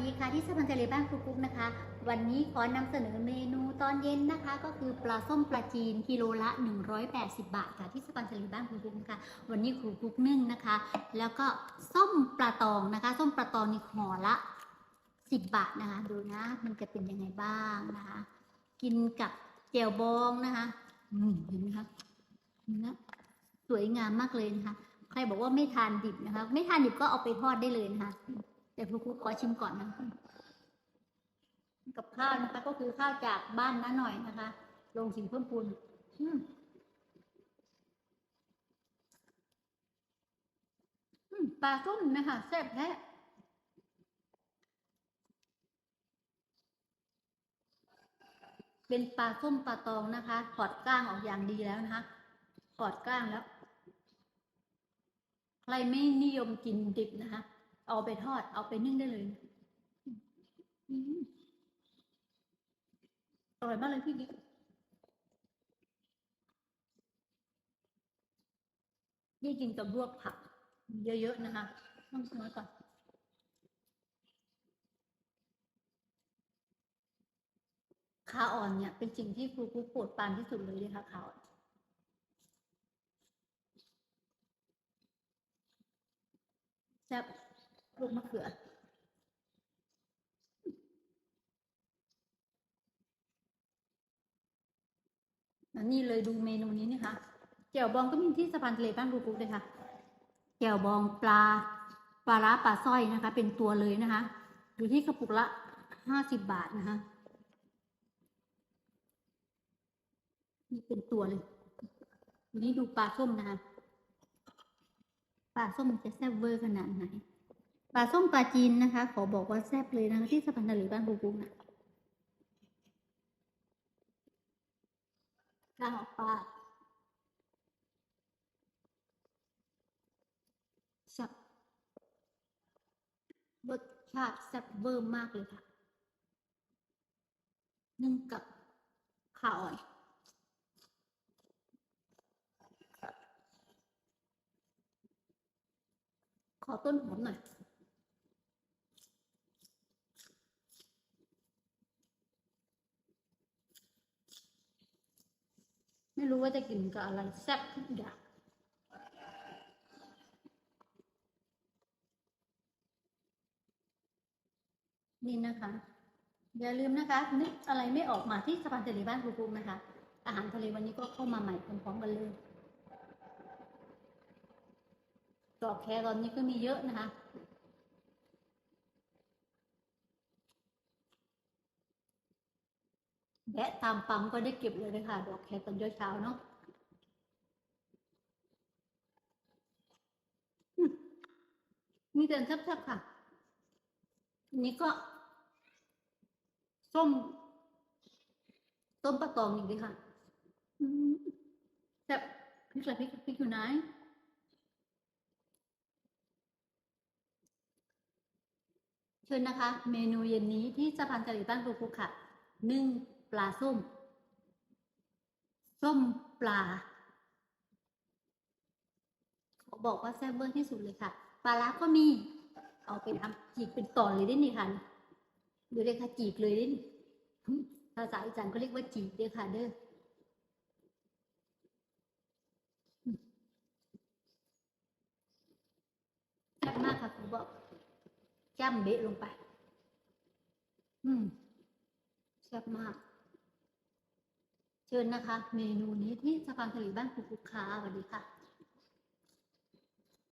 ดีค่ะที่สะพานทะเลบ้านครูกุ๊กนะคะ วันนี้ขอนำเสนอเมนูตอนเย็นนะคะ ก็คือปลาส้มปลาจีนกิโลละ 180 บาทค่ะที่สะพานทะเลบ้านครูกุ๊กนะคะ วันนี้ครูกุ๊กนึ่งนะคะ แล้วก็ส้มปลาตองนะคะ ส้มปลาตองนี่ห่อละ 10 บาทนะคะ ดูนะมันจะเป็นยังไงบ้างนะคะ กินกับเจลบองนะคะเห็นไหมคะเนื้อสวยงามมากเลยนะคะ ใครบอกว่าไม่ทานดิบนะคะ ไม่ทานดิบก็เอาไปทอดได้เลยนะคะ แต่ครูครูขอชิมก่อนนะกับข้าวนะคะ ก็คือข้าวจากบ้านน้าหน่อยนะคะลงสินเพิ่มพูนอืมปลาส้มนะคะแซ่บแท้เป็นปลาส้มปลาตองนะคะถอดก้างออกอย่างดีแล้วนะคะถอดก้างแล้ว ใครไม่นิยมกินดิบนะคะ เอาไปทอด เอาไปนึ่งได้เลยอร่อยมากเลยพี่กิ๊กนี่กินกับลวกผัก เยอะๆนะคะ ต้องสมัยก่อนขาอ่อนเนี่ย เป็นสิ่งที่ครูครูปรดปานที่สุดเลยนะคะขาอ่อนแซ่บ ลูกมะเขืออันนี้เลยดูเมนูนี้นะคะแจ่วบองก็มีที่สะพานทะเลบ้านรูกุ๊กเลยค่ะแจ่วบองปลาปลาร้าปลาสร้อยนะคะ เป็นตัวเลยนะคะอยู่ที่กระปุกละห้าสิบบาทนะคะนี่เป็นตัวเลยทีนี้ดูปลาส้มนะคะปลาส้มจะแซ่บเวอร์ขนาดไหน ปลาส้มปลาจีนนะคะ ขอบอกว่าแซ่บเลยนะคะที่สะพานทะเลบ้านบูบูนะข้าวปลาแซ่บรสชาติแซ่บเวอร์มากเลยค่ะนึ่งกับข้าวอ่อนขอต้นหอมหน่อย รู้ว่าจะกินกับอะไรแซ่บทุกอย่างนี่นะคะ อย่าลืมนะคะนึกอะไรไม่ออกมาที่สะพานทะเลบ้านครูภูมินะคะ อาหารทะเลวันนี้ก็เข้ามาใหม่พร้อมๆกันเลยดอกแครอนนี่ก็มีเยอะนะคะ แวะตามปั๊มก็ได้เก็บเลยนะคะดอกแคตอนเช้าเนาะมีแต่แซ่บๆค่ะ อันนี้ก็ ส้ม ต้มปลาตองอีกเลยค่ะแซ่บพริกอะไรพริกพริกอยู่ไหนเชิญนะคะ เมนูเย็นนี้ที่สะพานทะเลบ้านปูปูค่ะนึ่ง ปลาส้ม ส้มปลาขอบอกว่าแซ่บเวอร์ที่สุดเลยค่ะ ปลาล้าก็มี เอาไปทำจีกเป็นตอนเลยได้นี่ค่ะดูเลยค่ะจีกเลยได้ภาษาอีสานก็เรียกว่าจีกเด้อค่ะเด้อแซ่บมากค่ะผมบอกจ้ำเบะลงไป อืมแซ่บมาก เชิญนะคะ เมนูนี้ที่สะพานทะเลบ้านคุกคุกค้าสวัสดีค่ะ